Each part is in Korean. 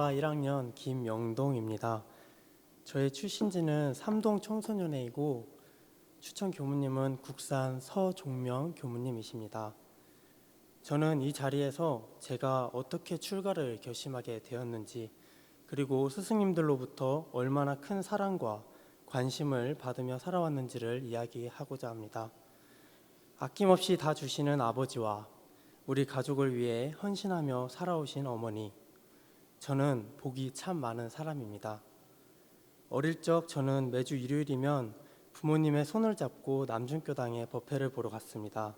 교과학과 1학년 김영동입니다. 저의 출신지는 삼동 청소년회이고 추천 교무님은 국산 서종명 교무님이십니다. 저는 이 자리에서 제가 어떻게 출가를 결심하게 되었는지 그리고 스승님들로부터 얼마나 큰 사랑과 관심을 받으며 살아왔는지를 이야기하고자 합니다. 아낌없이 다 주시는 아버지와 우리 가족을 위해 헌신하며 살아오신 어머니, 저는 복이 참 많은 사람입니다. 어릴 적 저는 매주 일요일이면 부모님의 손을 잡고 남중교당에 법회를 보러 갔습니다.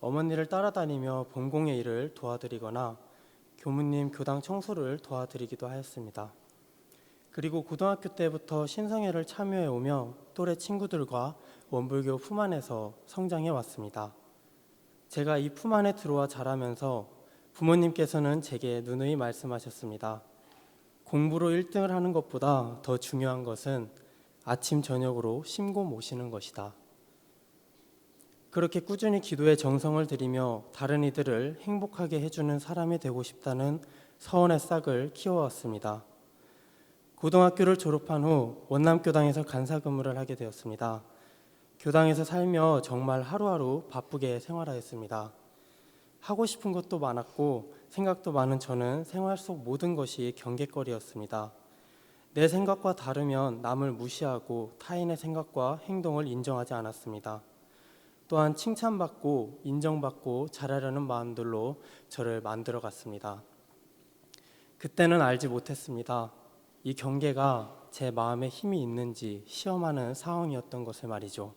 어머니를 따라다니며 본공의 일을 도와드리거나 교무님 교당 청소를 도와드리기도 하였습니다. 그리고 고등학교 때부터 신성회를 참여해 오며 또래 친구들과 원불교 품 안에서 성장해 왔습니다. 제가 이 품 안에 들어와 자라면서 부모님께서는 제게 누누이 말씀하셨습니다. 공부로 1등을 하는 것보다 더 중요한 것은 아침 저녁으로 심고 모시는 것이다. 그렇게 꾸준히 기도에 정성을 들이며 다른 이들을 행복하게 해주는 사람이 되고 싶다는 서원의 싹을 키워왔습니다. 고등학교를 졸업한 후 원남교당에서 간사 근무를 하게 되었습니다. 교당에서 살며 정말 하루하루 바쁘게 생활하였습니다. 하고 싶은 것도 많았고 생각도 많은 저는 생활 속 모든 것이 경계거리였습니다. 내 생각과 다르면 남을 무시하고 타인의 생각과 행동을 인정하지 않았습니다. 또한 칭찬받고 인정받고 잘하려는 마음들로 저를 만들어 갔습니다. 그때는 알지 못했습니다. 이 경계가 제 마음에 힘이 있는지 시험하는 상황이었던 것을 말이죠.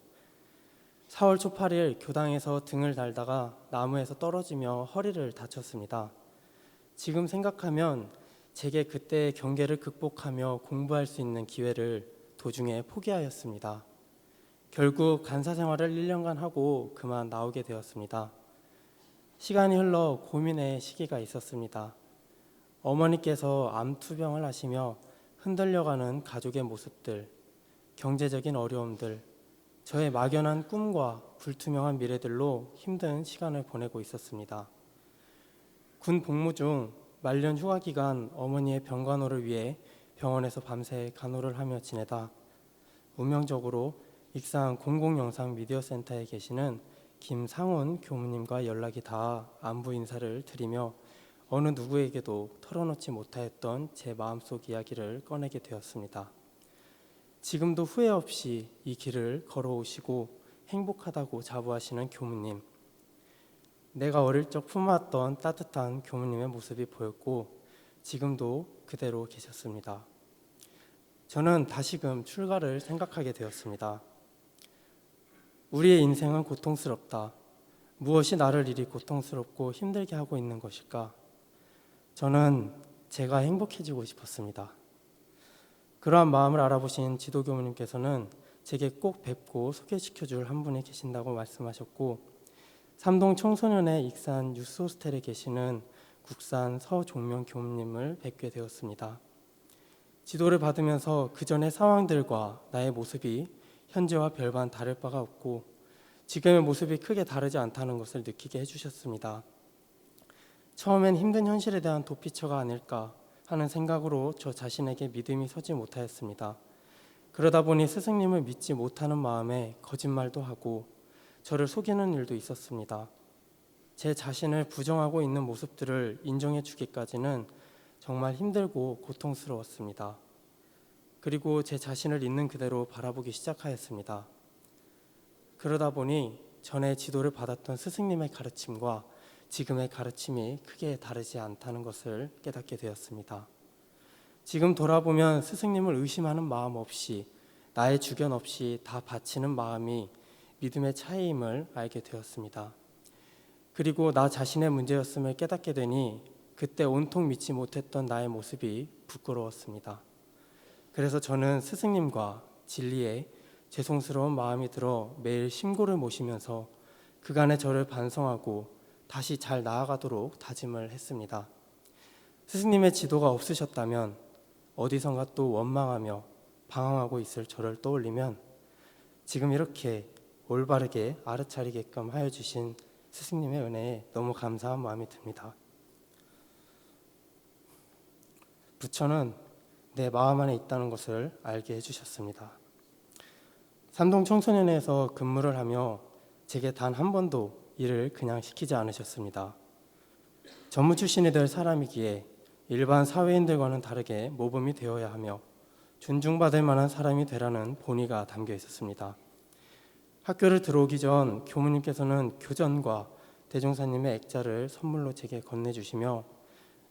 4월 초 8일 교당에서 등을 달다가 나무에서 떨어지며 허리를 다쳤습니다. 지금 생각하면 제게 그때의 경계를 극복하며 공부할 수 있는 기회를 도중에 포기하였습니다. 결국 간사 생활을 1년간 하고 그만 나오게 되었습니다. 시간이 흘러 고민의 시기가 있었습니다. 어머니께서 암 투병을 하시며 흔들려가는 가족의 모습들, 경제적인 어려움들, 저의 막연한 꿈과 불투명한 미래들로 힘든 시간을 보내고 있었습니다. 군 복무 중 말년 휴가 기간 어머니의 병간호를 위해 병원에서 밤새 간호를 하며 지내다 운명적으로 익산 공공영상 미디어 센터에 계시는 김상훈 교무님과 연락이 닿아 안부 인사를 드리며 어느 누구에게도 털어놓지 못하였던 제 마음속 이야기를 꺼내게 되었습니다. 지금도 후회 없이 이 길을 걸어오시고 행복하다고 자부하시는 교무님. 내가 어릴 적 품었던 따뜻한 교무님의 모습이 보였고 지금도 그대로 계셨습니다. 저는 다시금 출가를 생각하게 되었습니다. 우리의 인생은 고통스럽다. 무엇이 나를 이리 고통스럽고 힘들게 하고 있는 것일까? 저는 제가 행복해지고 싶었습니다. 그러한 마음을 알아보신 지도 교무님께서는 제게 꼭 뵙고 소개시켜 줄 한 분이 계신다고 말씀하셨고 삼동 청소년의 익산 유스호스텔에 계시는 국산 서종명 교무님을 뵙게 되었습니다. 지도를 받으면서 그 전의 상황들과 나의 모습이 현재와 별반 다를 바가 없고 지금의 모습이 크게 다르지 않다는 것을 느끼게 해주셨습니다. 처음엔 힘든 현실에 대한 도피처가 아닐까 하는 생각으로 저 자신에게 믿음이 서지 못하였습니다. 그러다 보니 스승님을 믿지 못하는 마음에 거짓말도 하고 저를 속이는 일도 있었습니다. 제 자신을 부정하고 있는 모습들을 인정해 주기까지는 정말 힘들고 고통스러웠습니다. 그리고 제 자신을 있는 그대로 바라보기 시작하였습니다. 그러다 보니 전에 지도를 받았던 스승님의 가르침과 지금의 가르침이 크게 다르지 않다는 것을 깨닫게 되었습니다. 지금 돌아보면 스승님을 의심하는 마음 없이 나의 주견 없이 다 바치는 마음이 믿음의 차이임을 알게 되었습니다. 그리고 나 자신의 문제였음을 깨닫게 되니 그때 온통 믿지 못했던 나의 모습이 부끄러웠습니다. 그래서 저는 스승님과 진리에 죄송스러운 마음이 들어 매일 심고를 모시면서 그간의 저를 반성하고 다시 잘 나아가도록 다짐을 했습니다. 스승님의 지도가 없으셨다면 어디선가 또 원망하며 방황하고 있을 저를 떠올리면 지금 이렇게 올바르게 알아차리게끔 하여 주신 스승님의 은혜에 너무 감사한 마음이 듭니다. 부처는 내 마음 안에 있다는 것을 알게 해주셨습니다. 삼동 청소년회에서 근무를 하며 제게 단 한 번도 일을 그냥 시키지 않으셨습니다. 전무 출신이 될 사람이기에 일반 사회인들과는 다르게 모범이 되어야 하며 존중받을 만한 사람이 되라는 본의가 담겨 있었습니다. 학교를 들어오기 전 교무님께서는 교전과 대종사님의 액자를 선물로 제게 건네주시며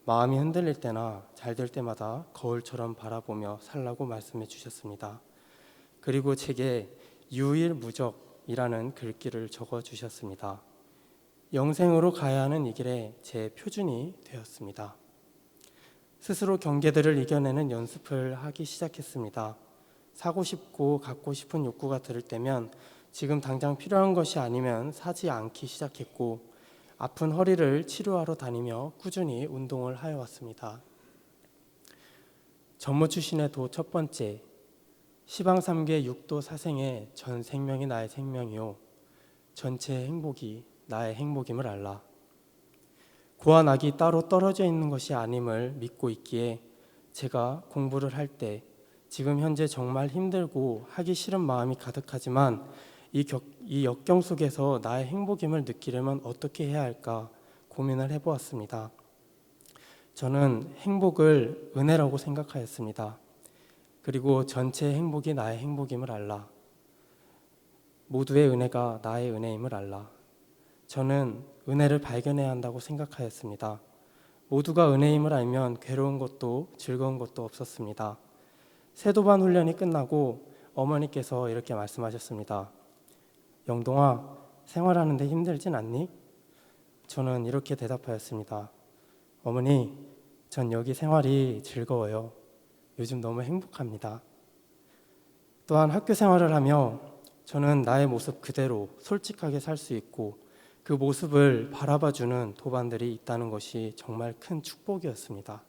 마음이 흔들릴 때나 잘 될 때마다 거울처럼 바라보며 살라고 말씀해 주셨습니다. 그리고 제게 유일무적이라는 글귀를 적어 주셨습니다. 영생으로 가야 하는 이 길에 제 표준이 되었습니다. 스스로 경계들을 이겨내는 연습을 하기 시작했습니다. 사고 싶고 갖고 싶은 욕구가 들을 때면 지금 당장 필요한 것이 아니면 사지 않기 시작했고 아픈 허리를 치료하러 다니며 꾸준히 운동을 하여 왔습니다. 전무 출신의 도 첫 번째 시방 삼계 육도 사생의 전 생명이 나의 생명이요 전체 행복이 나의 행복임을 알라. 고와 낙이 따로 떨어져 있는 것이 아님을 믿고 있기에 제가 공부를 할 때 지금 현재 정말 힘들고 하기 싫은 마음이 가득하지만 이, 격, 이 역경 속에서 나의 행복임을 느끼려면 어떻게 해야 할까 고민을 해보았습니다. 저는 행복을 은혜라고 생각하였습니다. 그리고 전체 행복이 나의 행복임을 알라. 모두의 은혜가 나의 은혜임을 알라. 저는 은혜를 발견해야 한다고 생각하였습니다. 모두가 은혜임을 알면 괴로운 것도 즐거운 것도 없었습니다. 세도반 훈련이 끝나고 어머니께서 이렇게 말씀하셨습니다. 영동아, 생활하는데 힘들진 않니? 저는 이렇게 대답하였습니다. 어머니, 전 여기 생활이 즐거워요. 요즘 너무 행복합니다. 또한 학교 생활을 하며 저는 나의 모습 그대로 솔직하게 살 수 있고 그 모습을 바라봐주는 도반들이 있다는 것이 정말 큰 축복이었습니다.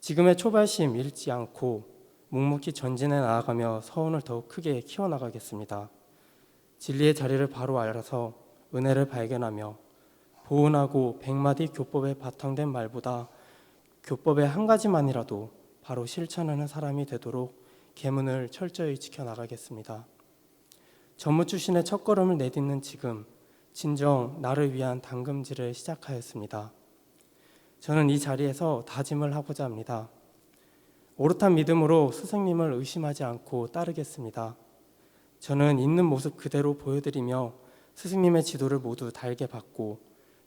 지금의 초발심 잃지 않고 묵묵히 전진해 나아가며 서운을 더욱 크게 키워나가겠습니다. 진리의 자리를 바로 알아서 은혜를 발견하며 보은하고 백마디 교법에 바탕된 말보다 교법의 한 가지만이라도 바로 실천하는 사람이 되도록 계문을 철저히 지켜나가겠습니다. 전무 출신의 첫걸음을 내딛는 지금 진정 나를 위한 당금질을 시작하였습니다. 저는 이 자리에서 다짐을 하고자 합니다. 오롯한 믿음으로 스승님을 의심하지 않고 따르겠습니다. 저는 있는 모습 그대로 보여드리며 스승님의 지도를 모두 달게 받고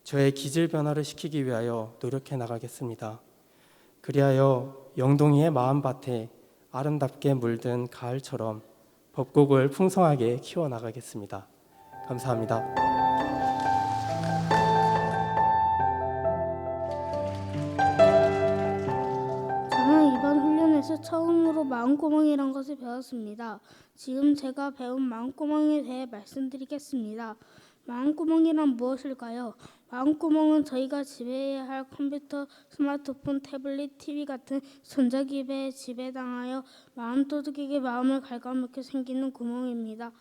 저의 기질 변화를 시키기 위하여 노력해 나가겠습니다. 그리하여 영동이의 마음밭에 아름답게 물든 가을처럼 법곡을 풍성하게 키워 나가겠습니다. 감사합니다. 처음으로 마음구멍이란 것을 배웠습니다. 지금 제가 배운 마음구멍에 대해 말씀드리겠습니다. 마음구멍이란 무엇일까요? 마음구멍은 저희가 지배해야 할 컴퓨터, 스마트폰, 태블릿, TV 같은 전자기기에 지배당하여 마음도둑에게 마음을 갉아먹게 생기는 구멍입니다.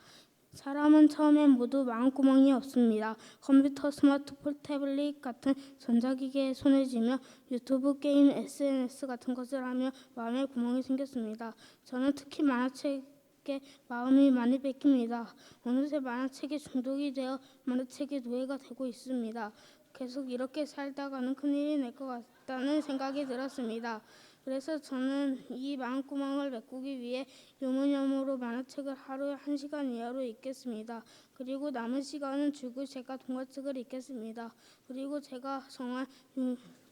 사람은 처음엔 모두 마음구멍이 없습니다. 컴퓨터, 스마트폰, 태블릿 같은 전자기기에 손을 쥐며 유튜브, 게임, SNS 같은 것을 하며 마음에 구멍이 생겼습니다. 저는 특히 만화책에 마음이 많이 뺏깁니다. 어느새 만화책에 중독이 되어 만화책의 노예가 되고 있습니다. 계속 이렇게 살다가는 큰일이 날 것 같다는 생각이 들었습니다. 그래서 저는 이 마음구멍을 메꾸기 위해 유무념으로 만화책을 하루에 한 시간 이하로 읽겠습니다. 그리고 남은 시간은 줄곧 제가 동화책을 읽겠습니다. 그리고 제가 정한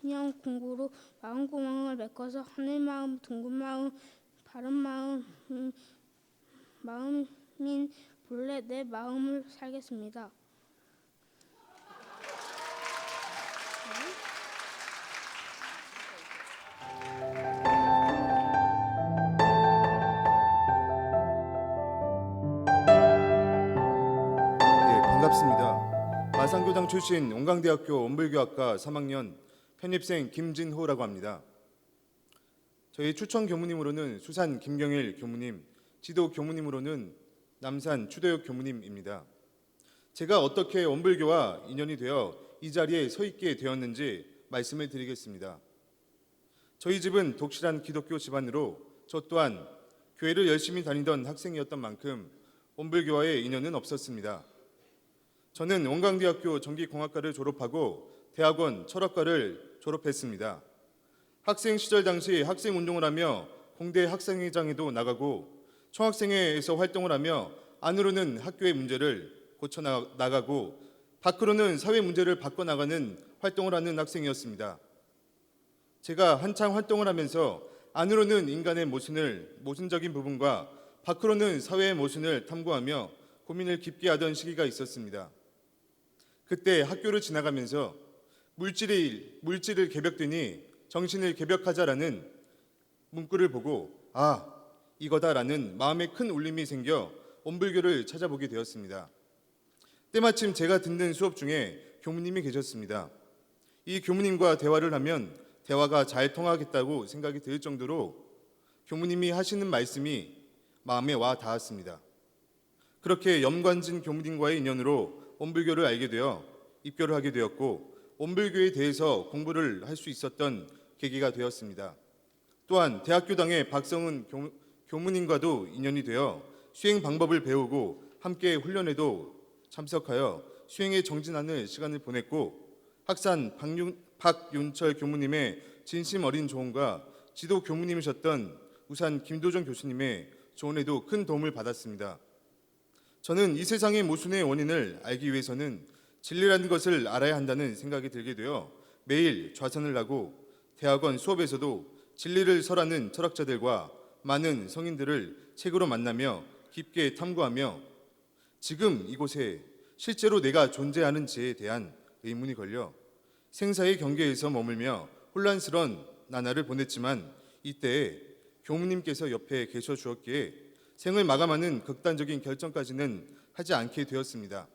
유념 공부로 마음구멍을 메꿔서 하늘 마음, 둥근 마음, 바른 마음, 음, 마음인 본래 내 마음을 살겠습니다. 산교당 출신 온강대학교 원불교학과 3학년 편입생 김진호라고 합니다. 저희 추천 교무님으로는 수산 김경일 교무님, 지도 교무님으로는 남산 추도혁 교무님입니다. 제가 어떻게 원불교와 인연이 되어 이 자리에 서 있게 되었는지 말씀을 드리겠습니다. 저희 집은 독실한 기독교 집안으로 저 또한 교회를 열심히 다니던 학생이었던 만큼 온불교와의 인연은 없었습니다. 저는 원광대학교 전기공학과를 졸업하고 대학원 철학과를 졸업했습니다. 학생 시절 당시 학생 운동을 하며 공대 학생회장에도 나가고 총학생회에서 활동을 하며 안으로는 학교의 문제를 고쳐 나- 나가고 밖으로는 사회 문제를 바꿔 나가는 활동을 하는 학생이었습니다. 제가 한창 활동을 하면서 안으로는 인간의 모순을 모순적인 부분과 밖으로는 사회의 모순을 탐구하며 고민을 깊게 하던 시기가 있었습니다. 그때 학교를 지나가면서 물질이 물질을 개벽되니 정신을 개벽하자라는 문구를 보고 아 이거다라는 마음에 큰 울림이 생겨 온불교를 찾아보게 되었습니다. 때마침 제가 듣는 수업 중에 교무님이 계셨습니다. 이 교무님과 대화를 하면 대화가 잘 통하겠다고 생각이 들 정도로 교무님이 하시는 말씀이 마음에 와 닿았습니다. 그렇게 염관진 교무님과의 인연으로 온불교를 알게 되어 입교를 하게 되었고 온불교에 대해서 공부를 할 수 있었던 계기가 되었습니다. 또한 대학교당의 박성은 교, 교무님과도 인연이 되어 수행 방법을 배우고 함께 훈련에도 참석하여 수행에 정진하는 시간을 보냈고 학산 박윤, 박윤철 교무님의 진심 어린 조언과 지도 교무님이셨던 우산 김도정 교수님의 조언에도 큰 도움을 받았습니다. 저는 이 세상의 모순의 원인을 알기 위해서는 진리라는 것을 알아야 한다는 생각이 들게 되어 매일 좌선을 하고 대학원 수업에서도 진리를 설하는 철학자들과 많은 성인들을 책으로 만나며 깊게 탐구하며 지금 이곳에 실제로 내가 존재하는지에 대한 의문이 걸려 생사의 경계에서 머물며 혼란스런 나날을 보냈지만 이때 교무님께서 옆에 계셔 주었기에 생을 마감하는 극단적인 결정까지는 하지 않게 되었습니다.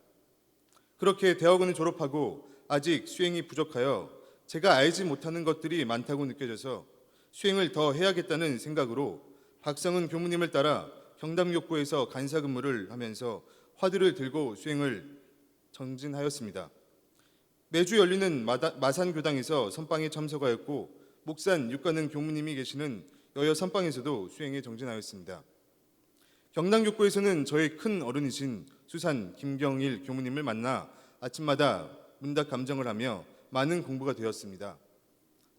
그렇게 대학원을 졸업하고 아직 수행이 부족하여 제가 알지 못하는 것들이 많다고 느껴져서 수행을 더 해야겠다는 생각으로 박성은 교무님을 따라 경담욕구에서 간사 근무를 하면서 화두를 들고 수행을 정진하였습니다. 매주 열리는 마산교당에서 선방에 참석하였고 목산 육가는 교무님이 계시는 여여 선방에서도 수행에 정진하였습니다. 경남육구에서는 저의 큰 어른이신 수산 김경일 교무님을 만나 아침마다 문답 감정을 하며 많은 공부가 되었습니다.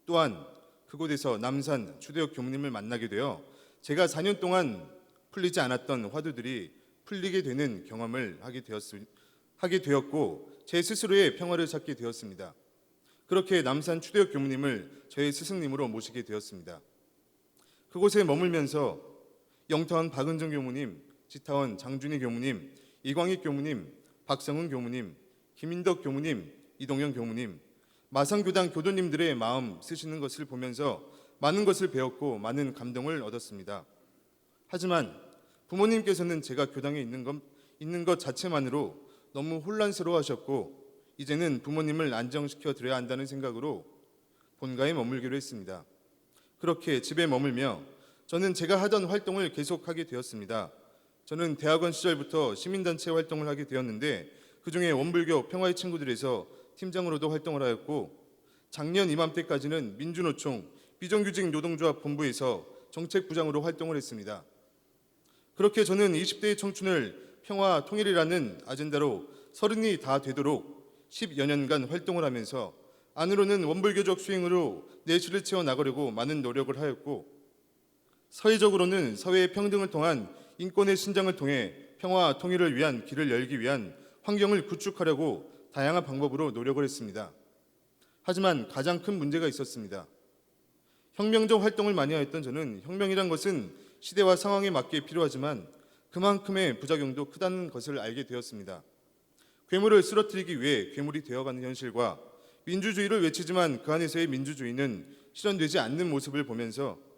또한 그곳에서 남산 추대역 교무님을 만나게 되어 제가 4년 동안 풀리지 않았던 화두들이 풀리게 되는 경험을 하게 되었 하게 되었고 제 스스로의 평화를 찾게 되었습니다. 그렇게 남산 추대역 교무님을 저의 스승님으로 모시게 되었습니다. 그곳에 머물면서 영타원 박은정 교무님, 지타원 장준희 교무님, 이광익 교무님, 박성훈 교무님, 김인덕 교무님, 이동영 교무님, 마산교당 교도님들의 마음 쓰시는 것을 보면서 많은 것을 배웠고 많은 감동을 얻었습니다. 하지만 부모님께서는 제가 교당에 있는 것, 있는 것 자체만으로 너무 혼란스러워하셨고 이제는 부모님을 안정시켜 드려야 한다는 생각으로 본가에 머물기로 했습니다. 그렇게 집에 머물며 저는 제가 하던 활동을 계속하게 되었습니다. 저는 대학원 시절부터 시민단체 활동을 하게 되었는데 그중에 원불교 평화의 친구들에서 팀장으로도 활동을 하였고 작년 이맘때까지는 민주노총 비정규직 노동조합 본부에서 정책부장으로 활동을 했습니다. 그렇게 저는 20대의 청춘을 평화 통일이라는 아젠다로 서른이 다 되도록 10여 년간 활동을 하면서 안으로는 원불교적 수행으로 내실을 채워 나가려고 많은 노력을 하였고 사회적으로는 사회의 평등을 통한 인권의 신장을 통해 평화 통일을 위한 길을 열기 위한 환경을 구축하려고 다양한 방법으로 노력을 했습니다. 하지만 가장 큰 문제가 있었습니다. 혁명적 활동을 많이 하였던 저는 혁명이란 것은 시대와 상황에 맞게 필요하지만 그만큼의 부작용도 크다는 것을 알게 되었습니다. 괴물을 쓰러뜨리기 위해 괴물이 되어가는 현실과 민주주의를 외치지만 그 안에서의 민주주의는 실현되지 않는 모습을 보면서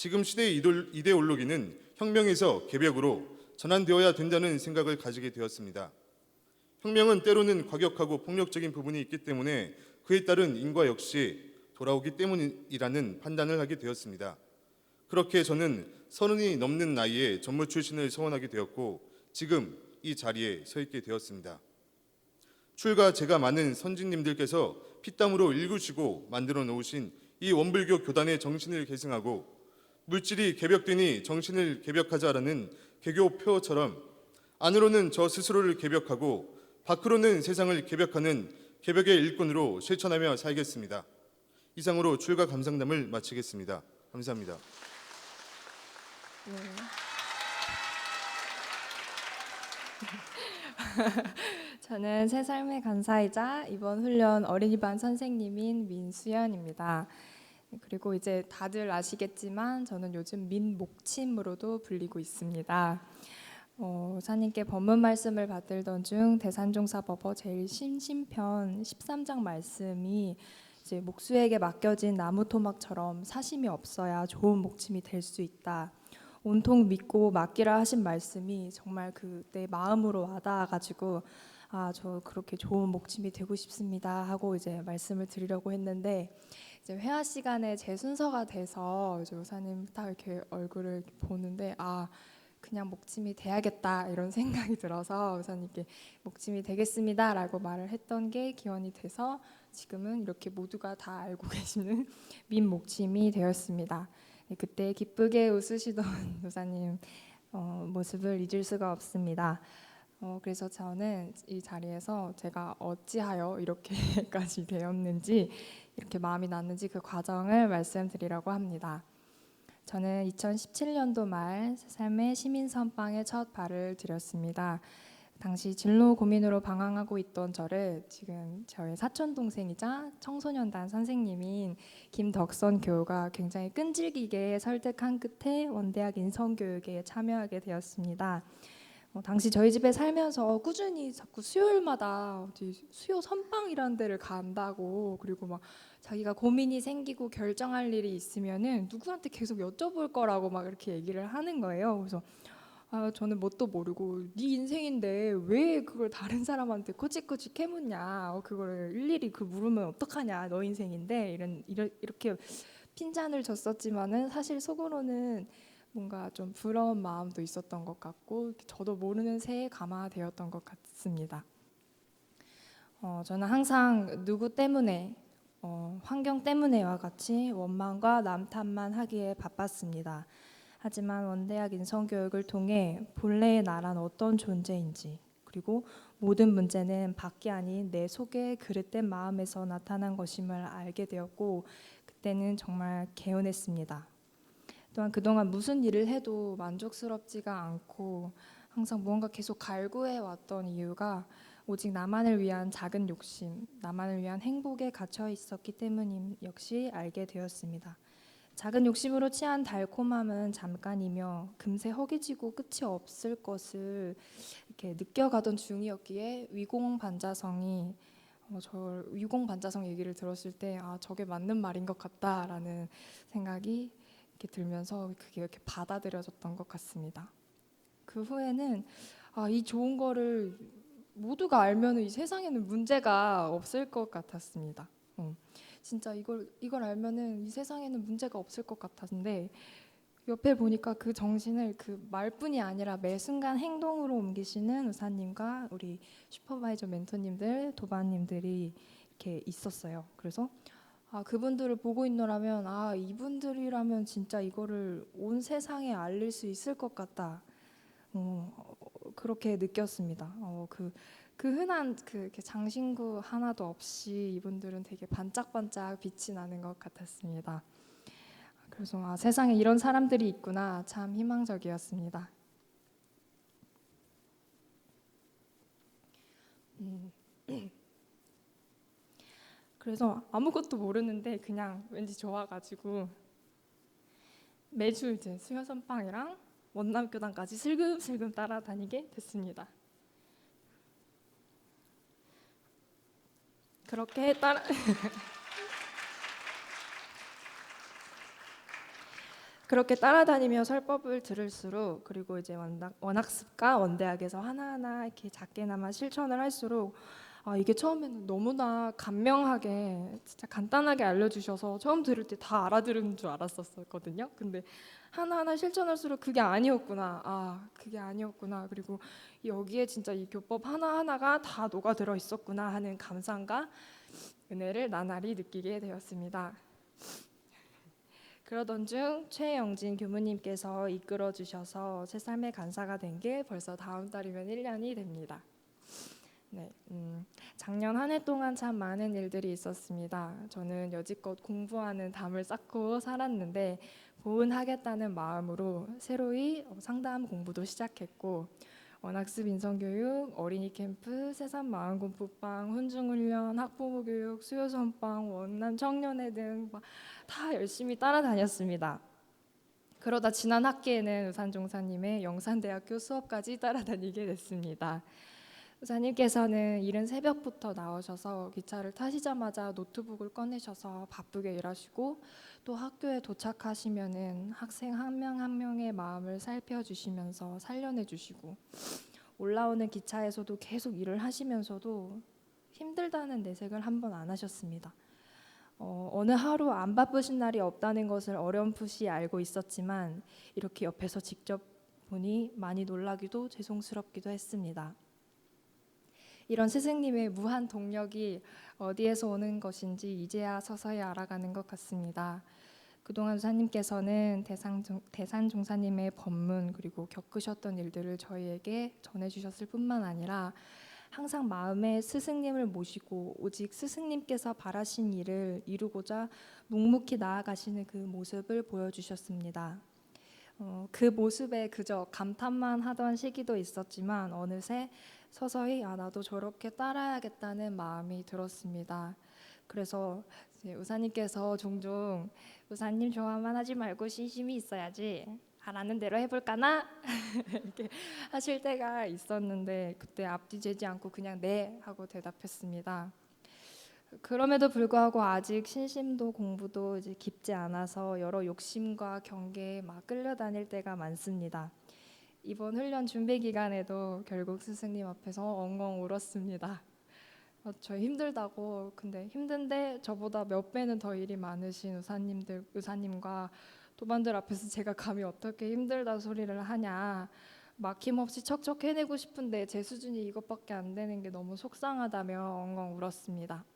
지금 시대의 이데올로기는 혁명에서 개벽으로 전환되어야 된다는 생각을 가지게 되었습니다. 혁명은 때로는 과격하고 폭력적인 부분이 있기 때문에 그에 따른 인과 역시 돌아오기 때문이라는 판단을 하게 되었습니다. 그렇게 저는 서른이 넘는 나이에 전무 출신을 서원하게 되었고 지금 이 자리에 서 있게 되었습니다. 출가 제가 많은 선진님들께서 피땀으로 일구시고 만들어 놓으신 이 원불교 교단의 정신을 계승하고 물질이 개벽되니 정신을 개벽하자라는 개교표처럼 안으로는 저 스스로를 개벽하고 밖으로는 세상을 개벽하는 개벽의 일꾼으로 실천하며 살겠습니다. 이상으로 출가 감상담을 마치겠습니다. 감사합니다. 저는 새 삶의 간사이자 이번 훈련 어린이반 선생님인 민수연입니다. 그리고 이제 다들 아시겠지만 저는 요즘 민목침으로도 불리고 있습니다. 어, 사님께 법문 말씀을 받들던 중 대산종사법어 제일 심심편 13장 말씀이 이제 목수에게 맡겨진 나무 토막처럼 사심이 없어야 좋은 목침이 될 수 있다. 온통 믿고 맡기라 하신 말씀이 정말 그 내 마음으로 와닿아가지고 아 저 그렇게 좋은 목침이 되고 싶습니다 하고 이제 말씀을 드리려고 했는데 이제 회화 시간에 제 순서가 돼서 이제 요사님 딱 이렇게 얼굴을 보는데 아 그냥 목침이 돼야겠다 이런 생각이 들어서 요사님께 목침이 되겠습니다라고 말을 했던 게 기원이 돼서 지금은 이렇게 모두가 다 알고 계시는 민 목침이 되었습니다. 네, 그때 기쁘게 웃으시던 노사님 어, 모습을 잊을 수가 없습니다. 어, 그래서 저는 이 자리에서 제가 어찌하여 이렇게까지 되었는지 이렇게 마음이 났는지 그 과정을 말씀드리려고 합니다. 저는 2017년도 말 삶의 시민 선방에 첫 발을 들였습니다. 당시 진로 고민으로 방황하고 있던 저를 지금 저의 사촌 동생이자 청소년단 선생님인 김덕선 교우가 굉장히 끈질기게 설득한 끝에 원대학 인성 교육에 참여하게 되었습니다. 어, 당시 저희 집에 살면서 꾸준히 자꾸 수요일마다 어디 수요 선방이라는 데를 간다고 그리고 막 자기가 고민이 생기고 결정할 일이 있으면은 누구한테 계속 여쭤볼 거라고 막 이렇게 얘기를 하는 거예요. 그래서 아, 저는 뭣도 모르고 네 인생인데 왜 그걸 다른 사람한테 꼬치꼬치 캐묻냐? 어, 그걸 일일이 그 물으면 어떡하냐? 너 인생인데 이런 이러, 이렇게 핀잔을 줬었지만은 사실 속으로는 뭔가 좀 부러운 마음도 있었던 것 같고 저도 모르는 새에 감화되었던 것 같습니다. 어, 저는 항상 누구 때문에 어, 환경 때문에와 같이 원망과 남탓만 하기에 바빴습니다. 하지만 원대학 인성교육을 통해 본래의 나란 어떤 존재인지 그리고 모든 문제는 밖이 아닌 내 속의 그릇된 마음에서 나타난 것임을 알게 되었고 그때는 정말 개운했습니다. 또한 그동안 무슨 일을 해도 만족스럽지가 않고 항상 무언가 계속 갈구해 왔던 이유가 오직 나만을 위한 작은 욕심, 나만을 위한 행복에 갇혀 있었기 때문임 역시 알게 되었습니다. 작은 욕심으로 취한 달콤함은 잠깐이며 금세 허기지고 끝이 없을 것을 이렇게 느껴가던 중이었기에 위공 반자성이 어, 저 위공 반자성 얘기를 들었을 때 아 저게 맞는 말인 것 같다라는 생각이 이렇게 들면서 그게 이렇게 받아들여졌던 것 같습니다. 그 후에는 아, 이 좋은 거를 모두가 알면 이 세상에는 문제가 없을 것 같았습니다. 어, 진짜 이걸 이걸 알면은 이 세상에는 문제가 없을 것 같았는데 옆에 보니까 그 정신을 그 말뿐이 아니라 매 순간 행동으로 옮기시는 의사님과 우리 슈퍼바이저 멘토님들, 도반님들이 이렇게 있었어요. 그래서 아 그분들을 보고 있노라면 아 이분들이라면 진짜 이거를 온 세상에 알릴 수 있을 것 같다. 어, 그렇게 느꼈습니다. 어, 그, 그 흔한 그 장신구 하나도 없이 이분들은 되게 반짝반짝 빛이 나는 것 같았습니다. 그래서 아, 세상에 이런 사람들이 있구나 참 희망적이었습니다. 그래서 아무것도 모르는데 그냥 왠지 좋아가지고 매주 이제 수요 선빵이랑 원남 교단까지 슬금슬금 따라다니게 됐습니다. 그렇게 따라 그렇게 따라다니며 설법을 들을수록 그리고 이제 원학, 원학습과 원대학에서 하나하나 이렇게 작게나마 실천을 할수록 아 이게 처음에는 너무나 간명하게 진짜 간단하게 알려주셔서 처음 들을 때 다 알아들은 줄 알았었거든요. 근데 하나하나 실천할수록 그게 아니었구나. 아 그게 아니었구나. 그리고 여기에 진짜 이 교법 하나하나가 다 녹아들어 있었구나 하는 감상과 은혜를 나날이 느끼게 되었습니다. 그러던 중 최영진 교무님께서 이끌어 주셔서 새 삶의 간사가 된 게 벌써 다음 달이면 1년이 됩니다. 네, 음, 작년 한 해 동안 참 많은 일들이 있었습니다. 저는 여지껏 공부하는 담을 쌓고 살았는데 보은하겠다는 마음으로 새로이 어, 상담 공부도 시작했고 원학습 인성교육, 어린이 캠프, 새삼 마음공부방, 훈중훈련, 학부모 교육, 수요선방, 원남 청년회 등 다 열심히 따라다녔습니다. 그러다 지난 학기에는 우산종사님의 영산대학교 수업까지 따라다니게 됐습니다. 우사님께서는 이른 새벽부터 나오셔서 기차를 타시자마자 노트북을 꺼내셔서 바쁘게 일하시고 또 학교에 도착하시면은 학생 한 명한 명의 마음을 살펴주시면서 살려내 주시고 올라오는 기차에서도 계속 일을 하시면서도 힘들다는 내색을 한 번 안 하셨습니다. 어, 어느 하루 안 바쁘신 날이 없다는 것을 어렴풋이 알고 있었지만 이렇게 옆에서 직접 보니 많이 놀라기도 죄송스럽기도 했습니다. 이런 스승님의 무한 동력이 어디에서 오는 것인지 이제야 서서히 알아가는 것 같습니다. 그동안 사님께서는 대상, 대산 종사님의 법문 그리고 겪으셨던 일들을 저희에게 전해주셨을 뿐만 아니라 항상 마음에 스승님을 모시고 오직 스승님께서 바라신 일을 이루고자 묵묵히 나아가시는 그 모습을 보여주셨습니다. 어, 그 모습에 그저 감탄만 하던 시기도 있었지만 어느새 서서히 아 나도 저렇게 따라야겠다는 마음이 들었습니다. 그래서 우사님께서 종종 우사님 좋아만 하지 말고 신심이 있어야지 하라는 대로 해볼까나 이렇게 하실 때가 있었는데 그때 앞뒤 재지 않고 그냥 네 하고 대답했습니다. 그럼에도 불구하고 아직 신심도 공부도 이제 깊지 않아서 여러 욕심과 경계에 막 끌려다닐 때가 많습니다. 이번 훈련 준비 기간에도 결국 스승님 앞에서 엉엉 울었습니다. 어, 저 힘들다고 근데 힘든데 저보다 몇 배는 더 일이 많으신 의사님들 의사님과 도반들 앞에서 제가 감히 어떻게 힘들다 소리를 하냐 막힘없이 척척 해내고 싶은데 제 수준이 이것밖에 안 되는 게 너무 속상하다며 엉엉 울었습니다.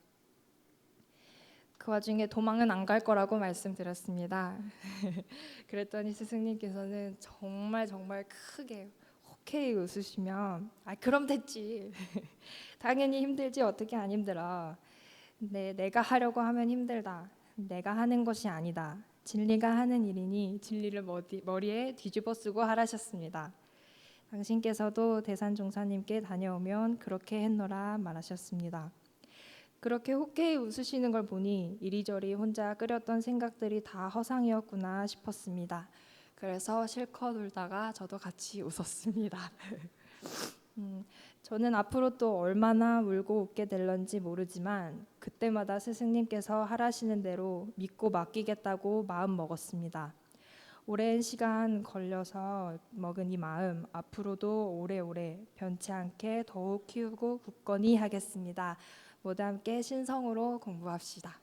그 와중에 도망은 안 갈 거라고 말씀드렸습니다. 그랬더니 스승님께서는 정말 정말 크게 호케이 웃으시며 아 그럼 됐지. 당연히 힘들지. 어떻게 안 힘들어. 근데 내가 하려고 하면 힘들다. 내가 하는 것이 아니다. 진리가 하는 일이니 진리를 머리, 머리에 뒤집어 쓰고 하라셨습니다. 당신께서도 대산종사님께 다녀오면 그렇게 했노라 말하셨습니다 그렇게 호케이 웃으시는 걸 보니 이리저리 혼자 끓였던 생각들이 다 허상이었구나 싶었습니다. 그래서 실컷 울다가 저도 같이 웃었습니다. 음, 저는 앞으로 또 얼마나 울고 웃게 될런지 모르지만 그때마다 스승님께서 하라시는 대로 믿고 맡기겠다고 마음 먹었습니다. 오랜 시간 걸려서 먹은 이 마음 앞으로도 오래오래 변치 않게 더욱 키우고 굳건히 하겠습니다. 모두 함께 신성으로 공부합시다.